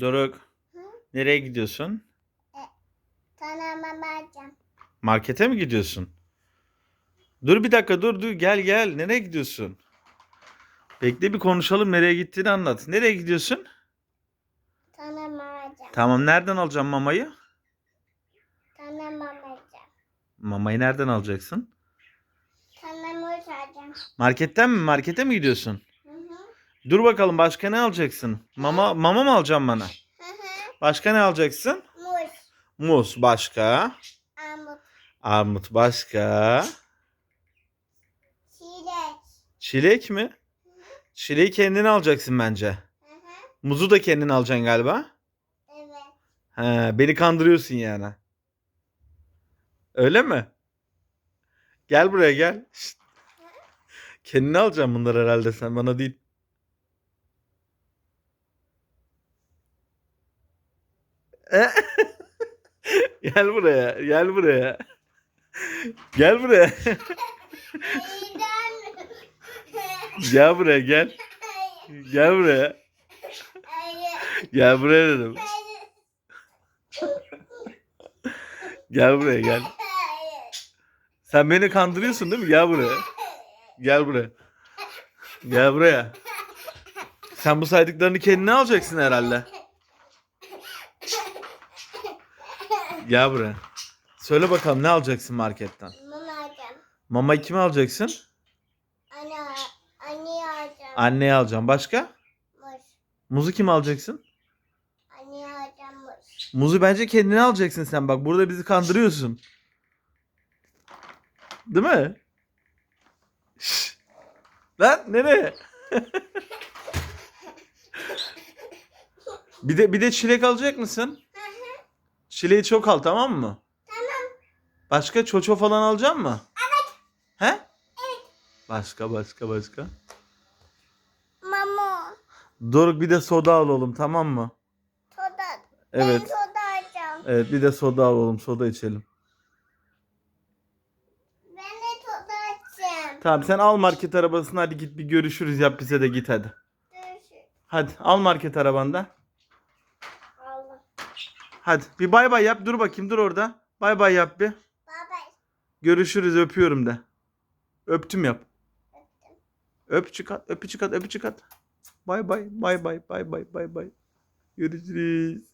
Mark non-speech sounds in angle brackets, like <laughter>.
Doruk. Hı? Nereye gidiyorsun? Mama alacağım. Markete mi gidiyorsun? Dur bir dakika dur dur gel gel. Nereye gidiyorsun? Bekle bir konuşalım. Nereye gittiğini anlat. Nereye gidiyorsun? Sana mama alacağım. Tamam nereden alacağım mamayı? Sana mama alacağım. Mamayı nereden alacaksın? Sana muz alacağım. Marketten mi? Markete mi gidiyorsun? Dur bakalım başka ne alacaksın? Mama mama mı alacaksın bana? Başka ne alacaksın? Muz. Muz başka. Armut. Armut başka. Çilek. Çilek mi? Çileği kendin alacaksın bence. Muzu da kendin alacaksın galiba. Evet. He, beni kandırıyorsun yani. Öyle mi? Gel buraya gel. Şşt. Kendine alacaksın bunları herhalde sen bana değil. <laughs> gel buraya, gel buraya. Gel buraya. Gel buraya gel. Gel buraya. Gel buraya dedim. Gel buraya gel. Sen beni kandırıyorsun değil mi? Gel buraya. Gel buraya. Gel buraya. Sen bu saydıklarını kendine alacaksın herhalde. Gel buraya. Söyle bakalım ne alacaksın marketten? Mama alacağım. Mamayı kime alacaksın? Anne, anne alacağım. Anneye alacağım. Başka? Muz. Muzu kim alacaksın? Anne alacağım muz. Muzu bence kendine alacaksın sen. Bak burada bizi kandırıyorsun. Değil mi? Lan nereye? <laughs> bir de bir de çilek alacak mısın? Çileği çok al tamam mı? Tamam. Başka çoço falan alacak mı? Evet. He? Evet. Başka başka başka. Mama. Doruk bir de soda al oğlum tamam mı? Soda. Evet. Ben soda alacağım. Evet bir de soda al oğlum soda içelim. Ben de soda alacağım. Tamam sen al market arabasını hadi git bir görüşürüz yap bize de git hadi. Görüşürüz. Hadi al market arabanda. Hadi bir bay bay yap dur bakayım dur orada. Bay bay yap bir. Baba. Görüşürüz öpüyorum de. Öptüm yap. Öpücük at öpücük at öpücük at. Bay bay bay bay bay bay bay bay. Görüşürüz.